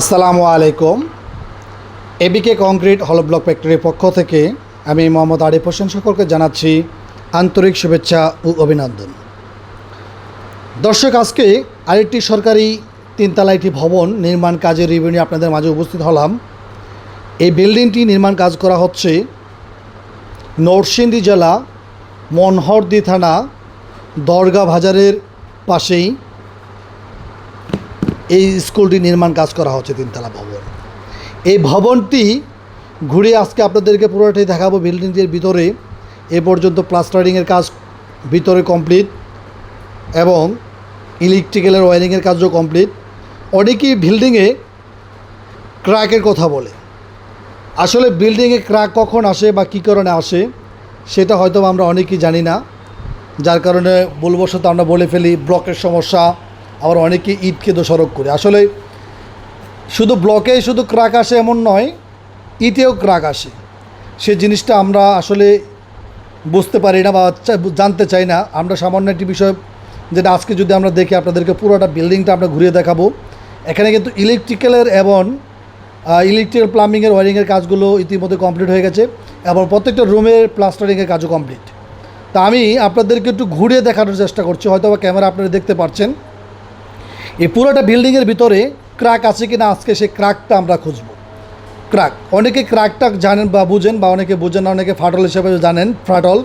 আসসালামু আলাইকুম। এবিকে কংক্রিট হল ব্লক ফ্যাক্টরির পক্ষ থেকে আমি মোহাম্মদ আরিফ হোসেন সকলকে জানাচ্ছি আন্তরিক শুভেচ্ছা ও অভিনন্দন। দর্শক, আজকে আরেকটি সরকারি তিনতলা একটি ভবন নির্মাণ কাজের রিভিউ নিয়ে আপনাদের মাঝে উপস্থিত হলাম। এই বিল্ডিংটি নির্মাণ কাজ করা হচ্ছে নরসিংদী জেলা মনহরদি থানা দরগা বাজারের পাশেই। এই স্কুলটি নির্মাণ কাজ করা হচ্ছে তিনতলা ভবন। এই ভবনটি ঘুরে আজকে আপনাদেরকে পুরোটাই দেখাবো বিল্ডিংটির ভিতরে। এ পর্যন্ত প্লাস্টারিংয়ের কাজ ভিতরে কমপ্লিট এবং ইলেকট্রিক্যালের ওয়ারিংয়ের কাজও কমপ্লিট। অনেকেই বিল্ডিংয়ে ক্র্যাকের কথা বলে। আসলে বিল্ডিংয়ে ক্র্যাক কখন আসে বা কী কারণে আসে, সেটা হয়তো আমরা অনেকেই জানি না। যার কারণে বলবশত আমরা বলে ফেলি, ব্লকের সমস্যা আবার অনেকে ঈদকে দোষারোপ করে। আসলে শুধু ব্লকেই শুধু ক্রাক আসে এমন নয়, ঈদেও ক্রাক আসে। সে জিনিসটা আমরা আসলে বুঝতে পারি না বা জানতে চাই না। আমরা সামান্য একটি বিষয় যেটা আজকে যদি আমরা দেখি, আপনাদেরকে পুরোটা বিল্ডিংটা আমরা ঘুরিয়ে দেখাবো। এখানে কিন্তু ইলেকট্রিক্যালের এবং ইলেকট্রিক্যাল প্লাম্বিংয়ের ওয়ারিংয়ের কাজগুলো ইতিমধ্যে কমপ্লিট হয়ে গেছে এবং প্রত্যেকটা রুমের প্লাস্টারিংয়ের কাজও কমপ্লিট তা আমি আপনাদেরকে একটু ঘুরিয়ে দেখানোর চেষ্টা করছি। হয়তো বা ক্যামেরা আপনারা দেখতে পাচ্ছেন এই পুরোটা বিল্ডিংয়ের ভিতরে ক্র্যাক আছে কি না আজকে সেই ক্র্যাকটা আমরা খুঁজব। ক্রাক অনেকে ক্র্যাকটা জানেন বা বুঝেন বা অনেকে বুঝেন না, অনেকে ফাটল হিসেবে জানেন ফাটল।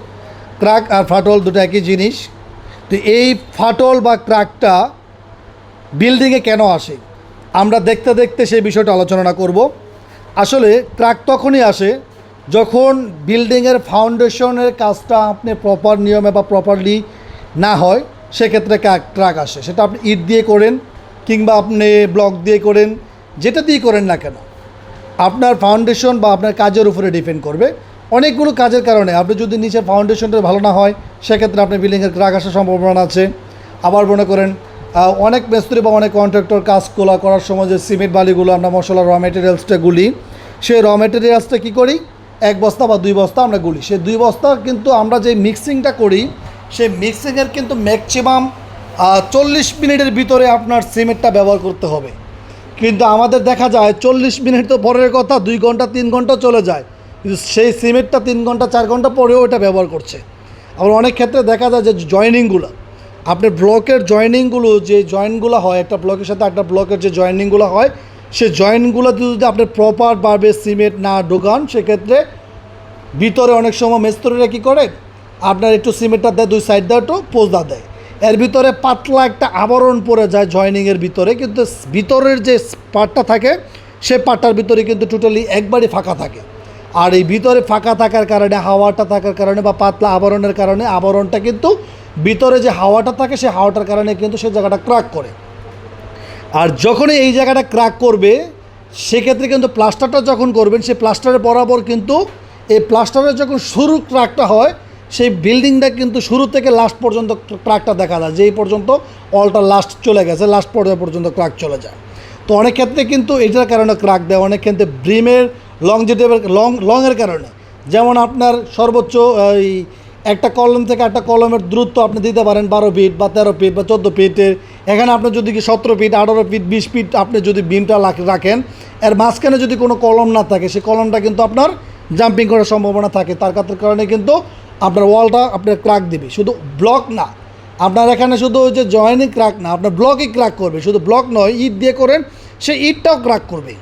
ক্র্যাক আর ফাটল দুটো একই জিনিস। তো এই ফাটল বা ক্র্যাকটা বিল্ডিংয়ে কেন আসে? আমরা দেখতে দেখতে সেই বিষয়টা আলোচনা করব। আসলে ক্র্যাক তখনই আসে যখন বিল্ডিংয়ের ফাউন্ডেশনের কাজটা আপনি প্রপার নিয়মে বা প্রপারলি না হয়। সেক্ষেত্রে ক্র্যাক আসে। সেটা আপনি ইট দিয়ে করেন কিংবা আপনি ব্লক দিয়ে করেন, যেটা দিয়ে করেন না কেন। আপনার ফাউন্ডেশন বা আপনার কাজের উপরে ডিপেন্ড করবে। অনেকগুলো কাজের কারণে আপনি যদি নিচের ফাউন্ডেশনটা ভালো না হয়, সেক্ষেত্রে আপনার বিল্ডিংয়ের ক্রাক আসার সম্ভাবনা আছে। আবার মনে করেন অনেক মিস্ত্রি বা অনেক কন্ট্রাক্টর কাজ কাজগুলো করার সময় যে সিমেন্ট বালিগুলো, আমরা মশলা র মেটেরিয়ালসটা গুলি, সেই র মেটেরিয়ালসটা কী করি? এক বস্তা বা দুই বস্তা আমরা গুলি। সেই দুই বস্তা কিন্তু আমরা যে মিক্সিংটা করি সেই মিক্সিংয়ের কিন্তু ম্যাক্সিমাম চল্লিশ মিনিটের ভিতরে আপনার সিমেন্টটা ব্যবহার করতে হবে। কিন্তু আমাদের দেখা যায়, চল্লিশ মিনিট তো পরের কথা, দুই ঘণ্টা, তিন ঘণ্টা চলে যায়। কিন্তু সেই সিমেন্টটা তিন ঘণ্টা, চার ঘণ্টা পরেও এটা ব্যবহার করছে। আবার অনেক ক্ষেত্রে দেখা যায় যে জয়েনিংগুলো আপনার ব্লকের জয়েনিংগুলো যে জয়েন্টগুলো হয়, একটা ব্লকের সাথে একটা ব্লকের যে জয়েনিংগুলো হয়, সে জয়েন্টগুলোতে যদি আপনি প্রপারভাবে সিমেন্ট না ঢোকান, সেক্ষেত্রে ভিতরে অনেক সময় মেস্তরিরা কী করে? আপনার একটু সিমেন্টটা দেয়, দুই সাইড দেয়, একটু পোজদা দেয়। এর ভিতরে পাতলা একটা আবরণ পড়ে যায় জয়নিংয়ের ভিতরে, কিন্তু ভিতরের যে পার্টটা থাকে, সে পার্টটার ভিতরে কিন্তু টোটালি একবারই ফাঁকা থাকে। আর এই ভিতরে ফাঁকা থাকার কারণে, হাওয়াটা থাকার কারণে বা পাতলা আবরণের কারণে আবরণটা কিন্তু ভিতরে যে হাওয়াটা থাকে, সে হাওয়াটার কারণে কিন্তু সে জায়গাটা ক্রাক করে। আর যখনই এই জায়গাটা ক্র্যাক করবে, সেক্ষেত্রে কিন্তু প্লাস্টারটা যখন করবেন, সে প্লাস্টারের বরাবর কিন্তু এই প্লাস্টারের যখন শুরু ক্র্যাকটা হয় সেই বিল্ডিংটা কিন্তু শুরু থেকে লাস্ট পর্যন্ত ক্র্যাকটা দেখা যায়। যেই পর্যন্ত অলটা লাস্ট চলে গেছে লাস্ট পর্যায়ে পর্যন্ত ক্র্যাক চলে যায়। তো অনেক ক্ষেত্রে কিন্তু এটার কারণে ক্র্যাক দেয়, অনেক ক্ষেত্রে ব্রিমের লং যেটের লং লংয়ের কারণে। যেমন আপনার সর্বোচ্চ, এই একটা কলম থেকে একটা কলমের দূরত্ব আপনি দিতে পারেন বারো ফিট বা তেরো ফিট বা চোদ্দ ফিটের এখানে আপনি যদি কি সতেরো ফিট আঠারো ফিট বিশ ফিট আপনি যদি বিমটা রাখেন, এর মাঝখানে যদি কোনো কলম না থাকে সেই কলমটা কিন্তু আপনার জাম্পিং করার সম্ভাবনা থাকে। তার কার- কারণে কিন্তু আপনার ওয়ালটা আপনার ক্রাক দিবে। শুধু ব্লক না, আপনার এখানে শুধু ওই যে জয়েনিং ক্রাক না, আপনার ব্লকই ক্রাক করবে। শুধু ব্লক নয়, ইট দিয়ে করেন সে ইটটাও ক্রাক করবে।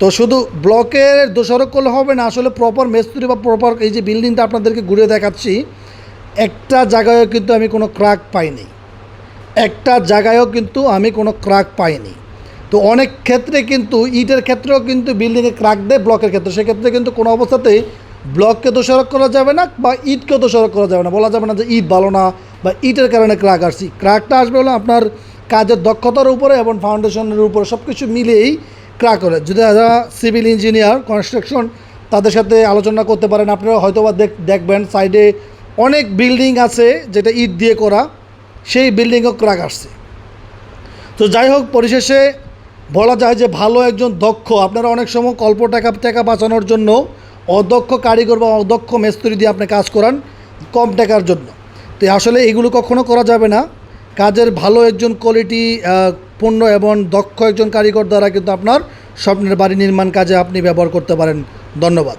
তো শুধু ব্লকের দোষারোপ করলে হবে না, আসলে প্রপার মেস্তুরি বা প্রপার এই যে বিল্ডিংটা আপনাদেরকে ঘুরে দেখাচ্ছি, একটা জায়গায়ও কিন্তু আমি কোনো ক্রাক পাইনি। একটা জায়গায়ও কিন্তু আমি কোনো ক্রাক পাইনি। তো অনেক ক্ষেত্রে কিন্তু ইটের ক্ষেত্রেও কিন্তু বিল্ডিংয়ে ক্রাক দেয় ব্লকের ক্ষেত্রে। সেক্ষেত্রে কিন্তু কোনো অবস্থাতেই ব্লককে দোষারোপ করা যাবে না বা ইটকে দোষারোপ করা যাবে না। বলা যাবে না যে ঈদ ভালো না বা ইটের কারণে ক্রাক আসছি। ক্রাকটা আসবে হলো আপনার কাজের দক্ষতার উপরে এবং ফাউন্ডেশনের উপরে সব কিছু মিলিয়েই ক্রাক করে। যদি যারা সিভিল ইঞ্জিনিয়ার, কনস্ট্রাকশন তাদের সাথে আলোচনা করতে পারেন, আপনারা হয়তোবা দেখ, দেখবেন সাইডে অনেক বিল্ডিং আছে যেটা ইট দিয়ে করা, সেই বিল্ডিংও ক্রাক আসছে। তো যাই হোক, পরিশেষে বলা যায় যে ভালো একজন দক্ষ, আপনারা অনেক সময় অল্প টাকা টাকা বাঁচানোর জন্য অদক্ষ কারিগর বা অদক্ষ মেস্তুরি দিয়ে আপনি কাজ করান কম টাকার জন্য। তো আসলে এগুলো কখনো করা যাবে না। কাজের ভালো একজন কোয়ালিটি পণ্য এবং দক্ষ একজন কারিগর দ্বারা কিন্তু আপনার স্বপ্নের বাড়ি নির্মাণ কাজে আপনি ব্যবহার করতে পারেন। ধন্যবাদ।